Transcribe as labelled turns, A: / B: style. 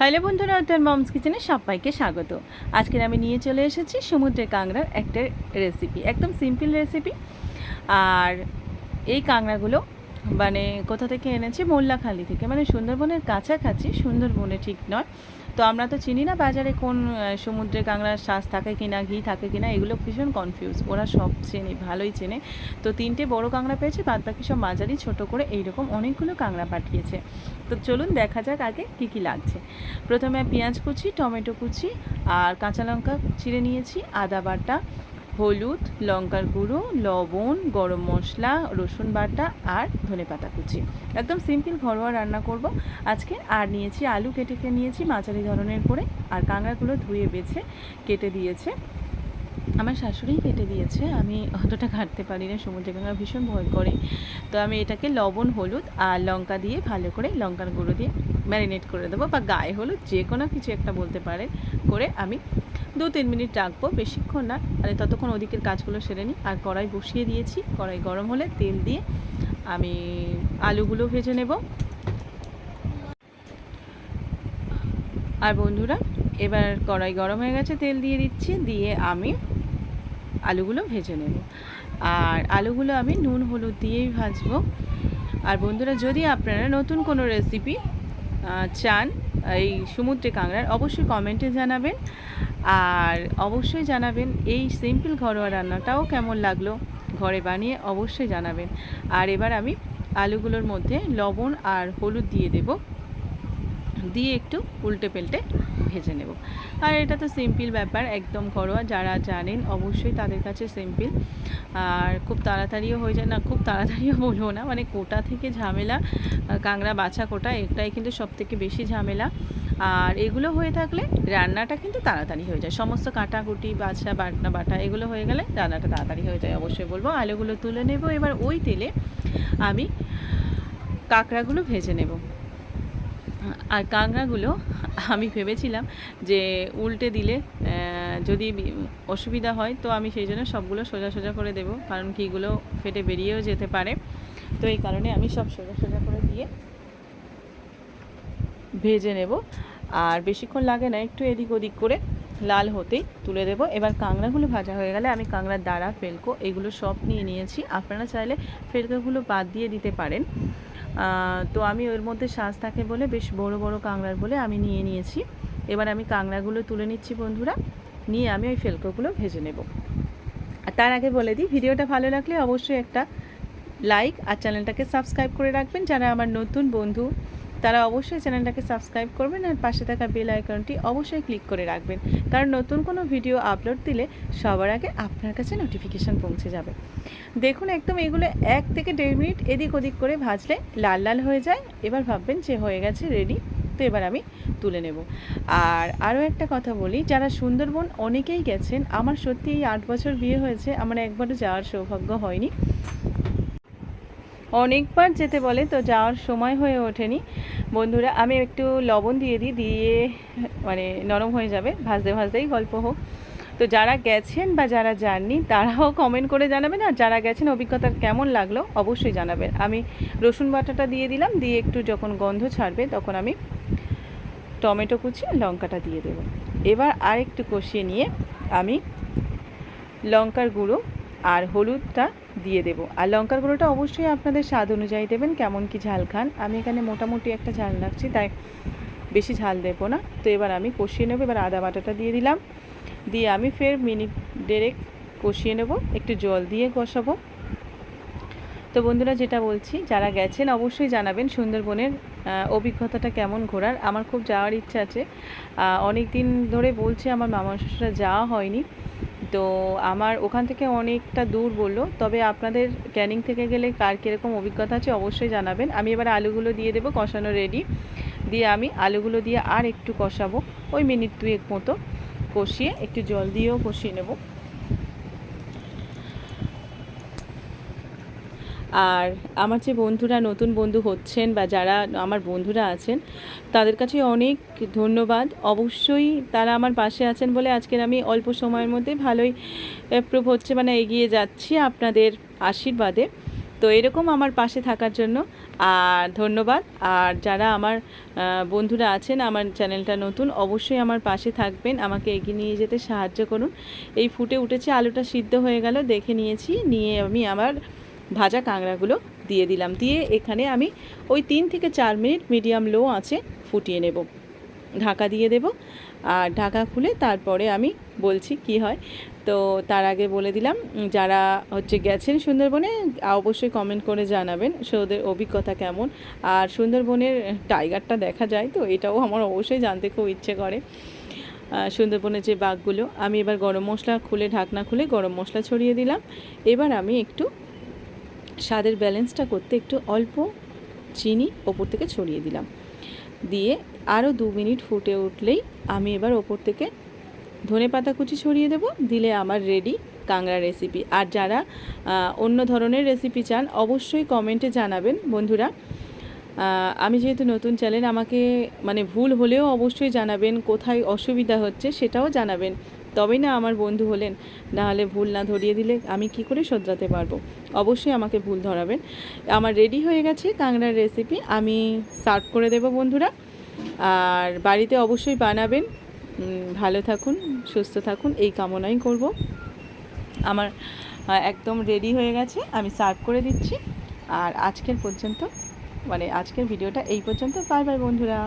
A: Hello বন্ধুরা তার moms কিচেনে সবাইকে স্বাগত। আজকের আমি নিয়ে চলে এসেছি সমুদ্রের কাঁকড়ার একটা রেসিপি একদম সিম্পল রেসিপি আর এই কাঁকড়াগুলো মানে কোথা থেকে এনেছি? মোল্লাখালি থেকে। মানে সুন্দরবনের কাছাকাছি, সুন্দরবনে ঠিক নয়। তো আমরা তো চিনি না বাজারে কোন সমুদ্রে কাঁকড়ার শ্বাস থাকে কিনা, ঘি থাকে কিনা, এগুলো ভীষণ কনফিউজ ওরা সব চেনে, ভালোই চেনে। তো তিনটে বড় কাঁকড়া পেয়েছে বাদ বাকি সব মাঝারি, ছোট করে এইরকম অনেকগুলো কাঁকড়া পাঠিয়েছে। তো চলুন দেখা যাক আগে কী কী লাগছে। প্রথমে পেঁয়াজ কুচি, টমেটো কুচি, আর কাঁচা লঙ্কা চিড়ে নিয়েছি, আদা বাটা হলুদ, লঙ্কার গুঁড়ো, লবণ, গরম মশলা, রসুন বাটা আর ধনেপাতা কুচি। একদম সিম্পল ঘরোয়া রান্না করব। আজকে আর নিয়েছি আলু কেটে কেটে নিয়েছি মাঝারি ধরনের করে, আর কাঁকড়াগুলো ধুয়ে বেছে কেটে দিয়েছে। আমার শাশুড়িই কেটে দিয়েছে, আমি অতটা কাটতে পারি না, সমুদ্রে কাঁকড়া ভীষণ ভয় করে। তো আমি এটাকে লবণ, হলুদ আর লঙ্কা দিয়ে ভালো করে লঙ্কার গুঁড়ো দিয়ে ম্যারিনেট করে দেবো বা গায়ে হলুদ যে কোনো কিছু একটা বলতে পারে। করে আমি দু তিন মিনিট রাখব বেশিক্ষণ না মানে ততক্ষণ ওদিকের কাজগুলো সেরে নিই। আর কড়াই বসিয়ে দিয়েছি, কড়াই গরম হলে তেল দিয়ে আমি আলুগুলো ভেজে নেব। আর বন্ধুরা, এবার কড়াই গরম হয়ে গেছে, তেল দিয়ে দিচ্ছি, দিয়ে আমি আলুগুলো ভেজে নেব। আর আলুগুলো আমি নুন, হলুদ দিয়েই ভাজবো। আর বন্ধুরা, যদি আপনারা নতুন কোনো রেসিপি চান এই সমুদ্রে কাঁকড়ার, অবশ্যই কমেন্টে জানাবেন। আর অবশ্যই জানাবেন এই সিম্পল ঘরোয়া রান্নাটাও কেমন লাগল ঘরে বানিয়ে অবশ্যই জানাবেন। আর এবার আমি আলুগুলোর মধ্যে লবণ আর হলুদ দিয়ে দেব। দিয়ে একটু উল্টে পাল্টে ভেজে নেব। আর এটা তো সিম্পল ব্যাপার, একদম ঘরোয়া, যারা জানেন অবশ্যই তাদের কাছে সিম্পল। আর খুব তাড়াতাড়িও হয়ে যায়, না খুব তাড়াতাড়িও বলব না মানে কোটা থেকে ঝামেলা কাঁকড়া বাছা কোটা, এটাই কিন্তু সব থেকে বেশি ঝামেলা। আর এগুলো হয়ে থাকলে রান্নাটা কিন্তু তাড়াতাড়ি হয়ে যায়। সমস্ত কাটাকুটি, বাছা, বাটনা, বাটা এগুলো হয়ে গেলে রান্নাটা তাড়াতাড়ি হয়ে যায়, অবশ্যই বলব। আলুগুলো তুলে নেব, এবার ওই তেলে আমি কাঁকড়াগুলো ভেজে নেব। আর কাঁকড়াগুলো আমি ভেবেছিলাম যে উল্টে দিলে যদি অসুবিধা হয় তো আমি সেই জন্য সবগুলো সোজা সোজা করে দেবো, কারণ কিগুলো ফেটে বেরিয়েও যেতে পারে। তো এই কারণে আমি সব সোজা সোজা করে দিয়ে ভেজে নেব। আর বেশিক্ষণ লাগে না, একটু এদিক ওদিক করে লাল হতেই তুলে দেবো। এবার কাঁকড়াগুলো ভাজা হয়ে গেলে আমি কাঁকড়ার দাঁড়া ফেলকো, এগুলো সব নিয়ে নিয়েছি। আপনারা চাইলে ফেলকোগুলো বাদ দিয়ে দিতে পারেন। তো আমি ওর মধ্যে শ্বাস থাকে বলে, বেশ বড় বড় কাঁকড়ার বলে আমি নিয়ে নিয়েছি। এবার আমি কাঁকড়াগুলো তুলে নিচ্ছি বন্ধুরা, নিয়ে আমি ওই ফেলকোগুলো ভেজে নেব। আর তার আগে বলে দিই, ভিডিওটা ভালো লাগলে অবশ্যই একটা লাইক আর চ্যানেলটাকে সাবস্ক্রাইব করে রাখবেন, যারা আমার নতুন বন্ধু তারা অবশ্যই চ্যানেলটাকে সাবস্ক্রাইব করবেন আর পাশে থাকা বেল আইকনটি অবশ্যই ক্লিক করে রাখবেন। কারণ নতুন কোনো ভিডিও আপলোড দিলে সবার আগে আপনার কাছে নোটিফিকেশান পৌঁছে যাবে। দেখুন একদম এগুলো এক থেকে দেড় মিনিট এদিক ওদিক করে ভাজলে লাল লাল হয়ে যায়। এবার ভাববেন যে হয়ে গেছে রেডি তো এবার আমি তুলে নেব। আর আরও একটা কথা বলি, যারা সুন্দরবন অনেকেই গেছেন, আমার সত্যি এই আট বছর বিয়ে হয়েছে, আমার একবারও যাওয়ার সৌভাগ্য হয়নি। অনেকবার যেতে বলে, তো যাওয়ার সময় হয়ে ওঠেনি। বন্ধুরা, আমি একটু লবণ দিয়ে দিই, দিয়ে মানে নরম হয়ে যাবে। ভাজতে ভাজতেই গল্প হোক। তো যারা গেছেন বা যারা যাননি, তারাও কমেন্ট করে জানাবেন, আর যারা গেছেন, অভিজ্ঞতা কেমন লাগল অবশ্যই জানাবেন। আমি রসুন বাটাটা দিয়ে দিলাম, দিয়ে একটু যখন গন্ধ ছাড়বে, তখন আমি টমেটো কুচি লঙ্কাটা দিয়ে দেবো। এবার আর একটু কষিয়ে নিয়ে আমি লঙ্কার গুঁড়ো আর হলুদটা দিয়ে দেবো। আর লঙ্কার গুঁড়োটা অবশ্যই আপনাদের স্বাদ অনুযায়ী দেবেন, কেমন কি ঝাল খান। আমি এখানে মোটামুটি একটা ঝাল রাখছি, তাই বেশি ঝাল দেবো না। তো এবার আমি কষিয়ে নেব, এবার আদা বাটাটা দিয়ে দিলাম। দিয়ে আমি ফের মিনিট ডেরেক কষিয়ে নেব, একটু জল দিয়ে কষাবো। তো বন্ধুরা যেটা বলছি, যারা গেছেন অবশ্যই জানাবেন সুন্দরবনের অভিজ্ঞতাটা কেমন ঘোরার। আমার খুব যাওয়ার ইচ্ছা আছে। অনেক দিন ধরে বলছে, আমার মামা শ্বশুরা যাওয়া হয়নি। তো আমার ওখান থেকে অনেকটা দূর বলল। তবে আপনাদের ক্যানিং থেকে গেলে কার কীরকম অভিজ্ঞতা আছে অবশ্যই জানাবেন। আমি এবার আলুগুলো দিয়ে দেবো কষানো রেডি দিয়ে আমি আলুগুলো দিয়ে আর একটু কষাবো। ওই মিনিট দুয়েক মতো কষিয়ে একটু জল দিয়েও কষিয়ে নেব। আর আমার যে বন্ধুরা নতুন বন্ধু হচ্ছেন বা যারা আমার বন্ধুরা আছেন, তাদের কাছে অনেক ধন্যবাদ। অবশ্যই তারা আমার পাশে আছেন বলে আজকের আমি অল্প সময়ের মধ্যে ভালোই প্রুভ হচ্ছে মানে এগিয়ে যাচ্ছি আপনাদের আশীর্বাদে। তো এরকম আমার পাশে থাকার জন্য আর ধন্যবাদ। আর যারা আমার বন্ধুরা আছেন, আমার চ্যানেলটা নতুন, অবশ্যই আমার পাশে থাকবেন। আমাকে এগিয়ে নিয়ে যেতে সাহায্য করুন। এই ফুটে উঠেছে, আলুটা সিদ্ধ হয়ে গেল, দেখে নিয়েছি। নিয়ে আমি আমার ভাজা কাঁকড়াগুলো দিয়ে দিলাম। দিয়ে এখানে আমি ওই তিন থেকে চার মিনিট মিডিয়াম লো আছে ফুটিয়ে নেব। ঢাকা দিয়ে দেব। আর ঢাকা খুলে তারপরে আমি বলছি কি হয়। তো তার আগে বলে দিলাম, যারা হচ্ছে গেছেন সুন্দরবনে, অবশ্যই কমেন্ট করে জানাবেন ওদের অভিজ্ঞতা কেমন। আর সুন্দরবনের টাইগারটা দেখা যায় তো, এটাও আমার অবশ্যই জানতে খুব ইচ্ছে করে। সুন্দরবনের যে বাঘগুলো, আমি এবার গরম মশলা খুলে, ঢাকনা খুলে গরম মশলা ছড়িয়ে দিলাম। এবার আমি একটু স্বাদের ব্যালেন্সটা করতে একটু অল্প চিনি ওপর থেকে ছড়িয়ে দিলাম। দিয়ে আরও দু মিনিট ফুটে উঠলেই আমি এবার ওপর থেকে ধনে পাতা কুচি ছড়িয়ে দেব। দিলে আমার রেডি কাংড়া রেসিপি আর যারা অন্য ধরনের রেসিপি চান, অবশ্যই কমেন্টে জানাবেন। বন্ধুরা আমি যেহেতু নতুন চ্যানেল আমাকে মানে ভুল হলেও অবশ্যই জানাবেন, কোথায় অসুবিধা হচ্ছে সেটাও জানাবেন। তবেই না আমার বন্ধু হলেন। নাহলে ভুল না ধরিয়ে দিলে আমি কি করে শোধরাতে পারব? অবশ্যই আমাকে ভুল ধরাবেন। আমার রেডি হয়ে গেছে কাংড়ার রেসিপি আমি সার্ভ করে দেব বন্ধুরা। আর বাড়িতে অবশ্যই বানাবেন। ভালো থাকুন, সুস্থ থাকুন, এই কামনাই করব। আমার একদম রেডি হয়ে গেছে, আমি সার্ভ করে দিচ্ছি। আর আজকের পর্যন্ত মানে আজকের ভিডিওটা এই পর্যন্ত। বাই বাই বন্ধুরা।